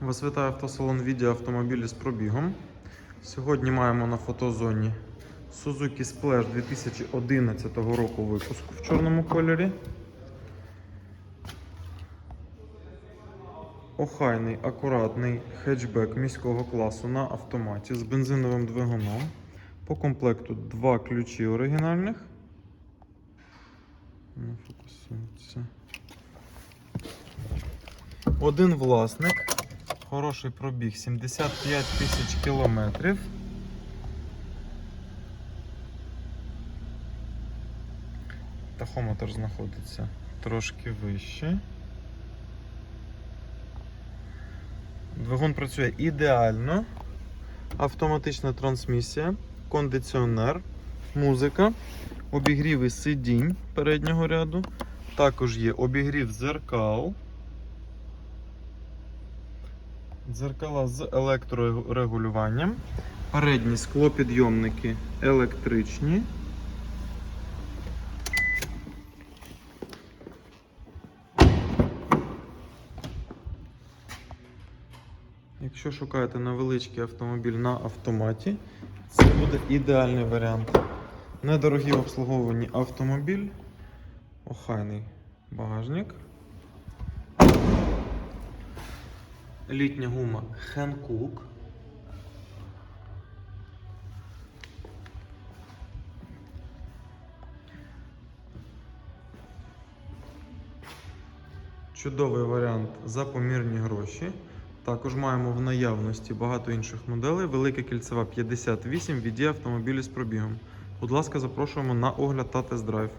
Вас вітає автосалон відео автомобілі з пробігом. Сьогодні маємо на фотозоні Suzuki Splash 2011 року випуску в чорному кольорі. Охайний, акуратний хетчбек міського класу на автоматі з бензиновим двигуном. По комплекту два ключі оригінальних. Не фокусується. Один власник. Хороший пробіг 75 тисяч кілометрів. Тахометр знаходиться трошки вище. Двигун працює ідеально. Автоматична трансмісія, кондиціонер, музика, обігріви сидінь переднього ряду. Також є обігрів зеркал. Дзеркала з електрорегулюванням. Передні склопідйомники електричні. Якщо шукаєте невеличкий автомобіль на автоматі, це буде ідеальний варіант. Недорогий в автомобіль, охайний багажник. Літня гума Hankook. Чудовий варіант за помірні гроші. Також маємо в наявності багато інших моделей. Велика кільцева 58 від автомобілі з пробігом. Будь ласка, запрошуємо на огляд та тест-драйв.